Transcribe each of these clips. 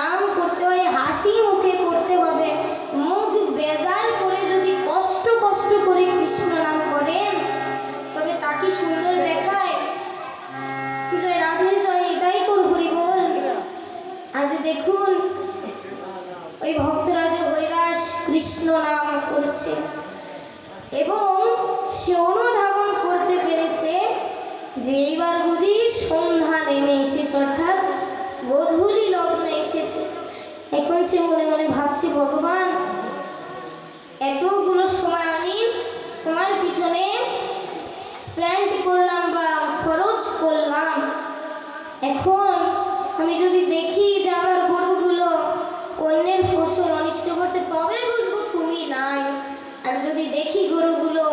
ব্যায়াম করতে হয়, হাসি মুখে করতে হবে। মুখ বেজাল করে যদি কষ্ট কষ্ট করে কৃষ্ণ নাম করেন, তবে তাকে সুন্দর দেখায়? জয় রাধে, জয় এটাই করব হরি বল। আজ দেখুন, ওই ভক্তরা যে হরিদাস কৃষ্ণ নাম করছে, এবং সে অনুধাবন করতে পেরেছে যে এইবার বুঝি সন্ধ্যা নেমে এসেছে, অর্থাৎ সে মনে মনে ভাবছি, ভগবান, এতগুলো সময় আমি তোমার পিছনে স্পেন্ড করলাম বা খরচ করলাম। এখন আমি যদি দেখি যে আমার গরুগুলো অন্যের ফসল অনিষ্ট করছে, তবে বুঝব তুমি নাই। আর যদি দেখি গরুগুলো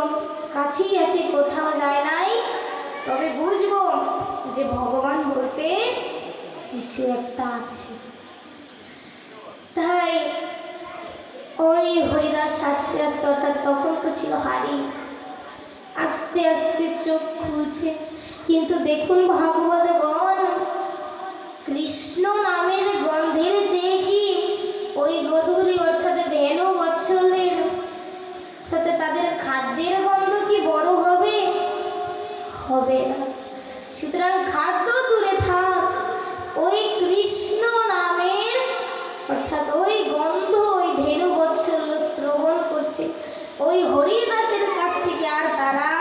কাছেই আছে, কোথাও যায় নাই, তবে বুঝব যে ভগবান বলতে কিছু একটা আছে। ওই হরিদাস আস্তে আস্তে, অর্থাৎ তখন তো ছিল হারিস। আস্তে আস্তে চোখ খুলছে। কিন্তু দেখুন ভাগবত গণ, কৃষ্ণ নামের গন্ধের যে কি ওই গধূলি অর্থাৎ ধেনু বৎসলের। সাথে তাদের খাদ্যের গন্ধ কি বড় হবে? হবে না। সুতরাং খা ওই হরিদাসের কাছ থেকে আর তারা